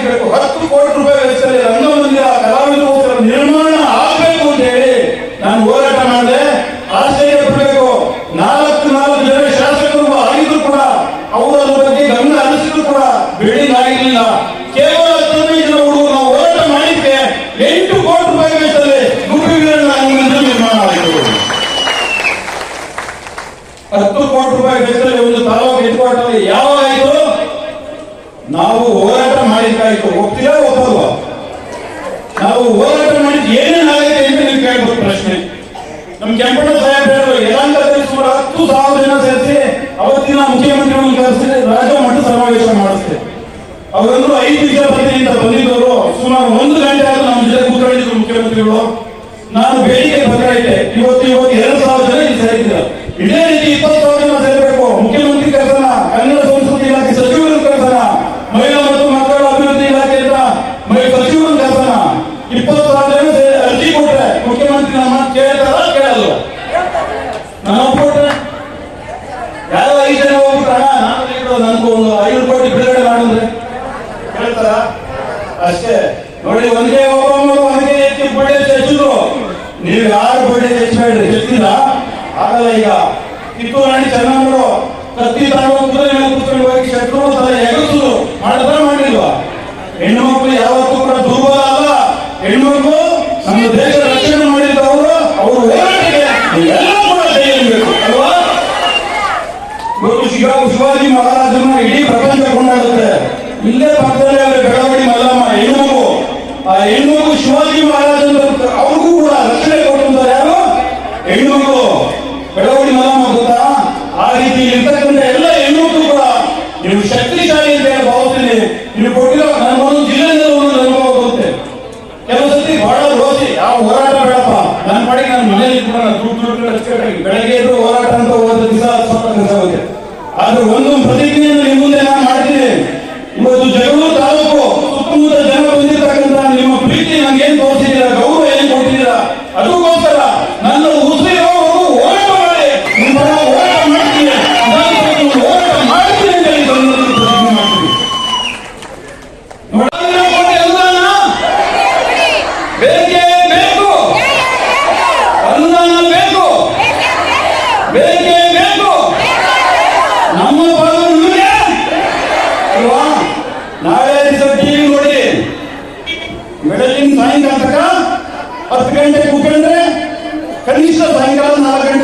ಮಾಡಿಸ್ಬೇಕು ಹತ್ತು ಕೋಟಿ ರೂಪಾಯಿ ವೆಚ್ಚದಲ್ಲಿ ರಂಗಮಂದಿರ ಕಲಾವಿದರ ನಿರ್ಮಾಣ ಆಗಬೇಕು ಅಂತ ಹೇಳಿ ನಾನು ಹೋರಾಟ ಮಾಡಿದೆ. ಆಶ್ಚರ್ಯ ಪಡಬೇಕು. ನಾಲ್ಕು ನಾಲ್ಕು ಜನ ಶಾಸಕರು ಆಗಿದ್ರು ಕೂಡ ಅವರು ಬಗ್ಗೆ ಗಮನ ಹರಿಸಿದ್ರು ಕೂಡ ಬಿಲ್ಡಿಂಗ್ ಆಗಿರಲಿಲ್ಲ. ಕೇವಲ ಹತ್ತೊಂಬತ್ತು ಜನ ಹುಡುಗರು ನಾವು ಹೋರಾಟ ಮಾಡಿದ್ದೆ ಎಂಟು ಕೋಟಿ ರೂಪಾಯಿ ವೆಚ್ಚದಲ್ಲಿ ರಂಗಮಂದಿರ ನಿರ್ಮಾಣ ಆಯಿತು. ಹತ್ತು ಕೋಟಿ ರೂಪಾಯಿ ವೆಚ್ಚದಲ್ಲಿ ಒಂದು ತಾಲೂಕು ಹೆಡ್ ಕ್ವಾರ್ಟರ್ ಯಾವಾಗ ಆಯಿತು ನಾವು ಹೋರಾಟ ಮಾಡಿದ್ದಾಯ್ತು ಹೋಗ್ತೀರಾ ಒಪ್ಪಲ್ವಾ ನಾವು ಹೋರಾಟ ಮಾಡಿದ ಏನೇನು ಆಗಿದೆ ಅಂತ ನೀವು ಕೇಳ್ಬೋದು ಪ್ರಶ್ನೆ. ನಮ್ ಕೆಂಪಣ್ಣ ಸಾಹೇಬ್ ಹೇಳಿದ್ರು ಯಲಾಂಗದಲ್ಲಿ ಸುಮಾರು ಹತ್ತು ಸಾವಿರ ಜನ ಸೇರಿಸಿ, ಅವತ್ತಿನ ಮುಖ್ಯಮಂತ್ರಿಗಳನ್ನು ಕರೆಸಿ ರಾಜ್ಯ ಮಟ್ಟ ಸಮಾವೇಶ ಮಾಡಿಸ್ತೆ ಅವರಂದ್ರು ಐದು ಅಂತ ಬಂದಿದ್ದವರು, ಸುಮಾರು ಒಂದು ಗಂಟೆ ಆದ್ರೂ ನಮ್ಮ ಜೊತೆ ಕೂತ್ಕೊಂಡಿದ್ರು ಮುಖ್ಯಮಂತ್ರಿಗಳು. ನಾನು ಬೇಡಿಕೆ ಐದು ಜನ ನಾನು ಒಂದು ಐದು ಕೋಟಿ ಬಿಡುಗಡೆ ಮಾಡಿದ್ರೆ? ಹೇಳ್ತಾರ? ಅಷ್ಟೇ. ನೋಡಿ ಒಂದೇ ಒಬ್ಬ ಒಂದೇ ಹೆಚ್ಚು ಬಡ್ಡಿ ಹೆಚ್ಚಿದ್ರು. ನೀವು ಯಾರು ಬಡ್ಡಿ ಹೆಚ್ಚಬೇಡ್ರಿ ಹೆಚ್ಚಿಲ್ಲ. ಆಗಲ್ಲ ಈಗ. ಕಿತ್ತೂರು ರಾಣಿ ಚೆನ್ನಮ್ಮರು ಕತ್ತಿ ತಗೊಂಡು ಕುದುರೆ ಮೇಲೆ ಕೂತ್ಕೊಂಡು ಹೋಗಿ ತಲೆ ಎಗಸು ಮಾಡಿದ್ರ ಮಾಡಿಲ್ವಾ ಹೆಣ್ಣು ಮಕ್ಕಳು ಯಾವತ್ತೂ ಕೂಡ ಶಿವ ಶಿವಾಜಿ ಮಹಾರಾಜನ ಇಡೀ ಪ್ರಪಂಚ ಕೊಂಡಾಡುತ್ತೆ. ಇಲ್ಲೇ ಪಕ್ಕದಲ್ಲಿ ಅವರ ಬೆಳವಡಿ ಮಲ್ಲಮ್ಮ ಹೆಣ್ಣು ಆ ಹೆಣ್ಮಗು ಶಿವಾಜಿ ಮಹಾರಾಜ ಅವ್ರಿಗೂ ಕೂಡ ರಕ್ಷಣೆ ಕೊಟ್ಟಿದ್ದಾರೆ ಯಾರು? ಹೆಣ್ಮಗು ಬೆಳವಡಿ ಮಲ್ಲಮ್ಮ ಗೊತ್ತಾ? ಆ ರೀತಿ ಇರ್ತಕ್ಕಂಥ ಎಲ್ಲ ಹೆಣ್ಣು ಕೂಡ ನೀವು ಶಕ್ತಿಶಾಲಿ ಅಂತ ಹೇಳಿ ಭಾವಿಸ್ತೀನಿ. ನೀವು ಕೊಟ್ಟಿರೋ ನನ್ನ ಒಂದು ಜಿಲ್ಲೆಯಿಂದ ಒಂದು ಅನುಭವ ಬರುತ್ತೆ ಕೆಲವು ಸತಿ ಬಹಳ ರೋಸಿ ಯಾವ ಹೋರಾಟ ಬೇಡಪ್ಪ. ನನ್ನ ಪಾಡಿಗೆ ನಾನು ಮನೆಯಲ್ಲಿ ಕೂಡ ದುಡ್ಡು ದುಡ್ಡು ಬೆಳಗ್ಗೆ ಎದ್ದು ಹೋರಾಟ ಅಂತ ಹೋದ ದಿವಸ ಸ್ವಲ್ಪ ಕೆಲಸ ಆಗುತ್ತೆ. ಆದ್ರೆ ಒಂದು ಪ್ರತಿಜ್ಞೆಯನ್ನು ನಮ್ಮ ಅಲ್ವಾ? ನಾಳೆ ದಿವಸ ಟಿವಿ ನೋಡಿ. ಬೆಳಗಿನ ಸಾಯಂಕಾಲ ತನಕ ಹತ್ತು ಗಂಟೆಗೆ ಕೂತ್ಕೊಂಡ್ರೆ ಕನಿಷ್ಠ ಸಾಯಂಕಾಲ ನಾಲ್ಕು ಗಂಟೆ